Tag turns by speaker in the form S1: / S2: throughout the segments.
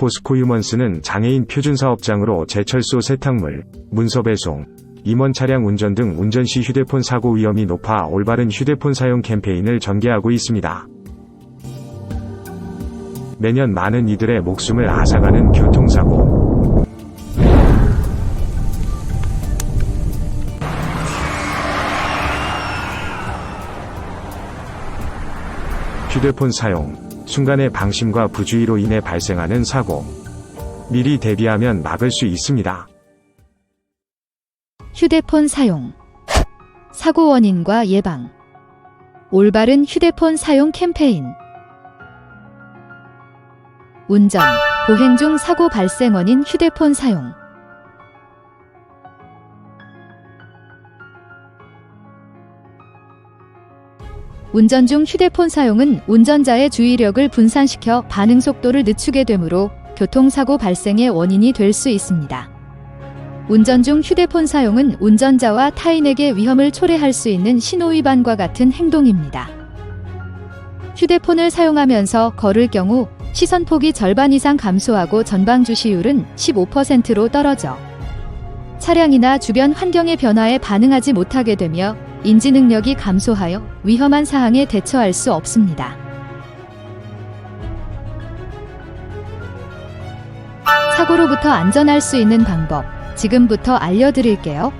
S1: 포스코 휴먼스는 장애인 표준 사업장으로 제철소 세탁물, 문서 배송, 임원 차량 운전 등 운전 시 휴대폰 사고 위험이 높아 올바른 휴대폰 사용 캠페인을 전개하고 있습니다. 매년 많은 이들의 목숨을 앗아가는 교통사고. 휴대폰 사용, 순간의 방심과 부주의로 인해 발생하는 사고. 미리 대비하면 막을 수 있습니다.
S2: 휴대폰 사용. 사고 원인과 예방. 올바른 휴대폰 사용 캠페인. 운전, 보행 중 사고 발생 원인 휴대폰 사용. 운전 중 휴대폰 사용은 운전자의 주의력을 분산시켜 반응 속도를 늦추게 되므로 교통사고 발생의 원인이 될 수 있습니다. 운전 중 휴대폰 사용은 운전자와 타인에게 위험을 초래할 수 있는 신호위반과 같은 행동입니다. 휴대폰을 사용하면서 걸을 경우 시선폭이 절반 이상 감소하고 전방 주시율은 15%로 떨어져 차량이나 주변 환경의 변화에 반응하지 못하게 되며 인지 능력이 감소하여 위험한 사항에 대처할 수 없습니다. 사고로부터 안전할 수 있는 방법 지금부터 알려드릴게요.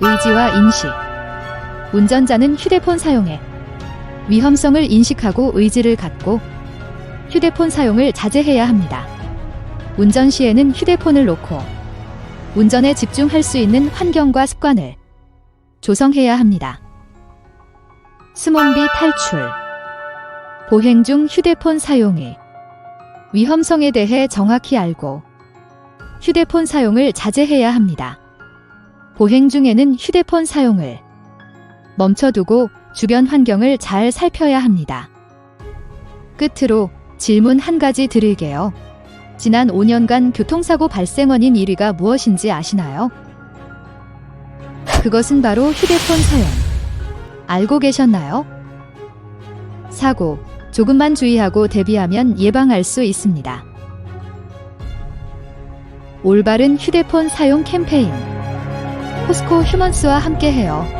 S2: 의지와 인식. 운전자는 휴대폰 사용에 위험성을 인식하고 의지를 갖고 휴대폰 사용을 자제해야 합니다. 운전 시에는 휴대폰을 놓고 운전에 집중할 수 있는 환경과 습관을 조성해야 합니다. 스몬비 탈출. 보행 중 휴대폰 사용이 위험성에 대해 정확히 알고 휴대폰 사용을 자제해야 합니다. 보행 중에는 휴대폰 사용을 멈춰두고 주변 환경을 잘 살펴야 합니다. 끝으로 질문 한 가지 드릴게요. 지난 5년간 교통사고 발생 원인 1위가 무엇인지 아시나요? 그것은 바로 휴대폰 사용. 알고 계셨나요? 사고, 조금만 주의하고 대비하면 예방할 수 있습니다. 올바른 휴대폰 사용 캠페인. 포스코 휴먼스와 함께해요.